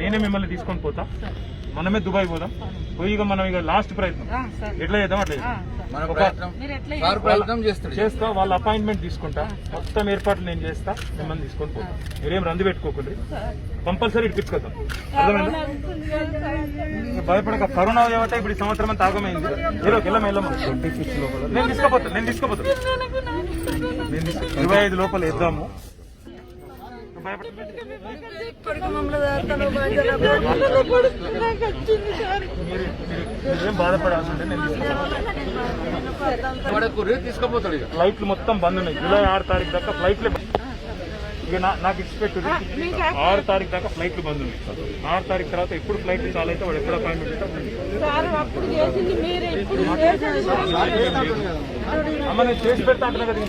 నేనే మిమ్మల్ని తీసుకొని పోతా. మనమే దుబాయ్ పోదాం. పోయి ఇక మనం ఇక లాస్ట్ ప్రయత్నం. ఎట్లా చేద్దాం అట్లా చేస్తా వాళ్ళ అపాయింట్మెంట్ తీసుకుంటా. మొత్తం ఏర్పాట్లు నేను చేస్తా మిమ్మల్ని తీసుకొని పోతా. మీరేం రంది పెట్టుకోకండి. కంపల్సరీ ఇటు తిప్పుకొద్దాం. అర్థమైందా? ఇంకా భయపడక. కరోనా ఏమంటే ఇప్పుడు ఈ సంవత్సరం అంతా ఆగమైంది. ఏదో వెళ్ళం నేను తీసుకోపోతాను నేను తీసుకోపోతాను నేను ఇరవై ఐదు లోపల వేద్దాము. ఫ్లైట్లు మొత్తం బంద్ ఉన్నాయి. జూలై ఆరు తారీఖు దాకా ఫ్లైట్లే. ఇక నాకు ఇచ్చిపెట్టు ఆరు తారీఖు దాకా ఫ్లైట్లు బంద్ ఉన్నాయి. ఆరు తారీఖు తర్వాత ఎప్పుడు ఫ్లైట్ చాలు అయితే వాడు ఎప్పుడు అపాయింట్మెంట్ అమ్మ నేను చేసి పెడతా అంటున్నా కదా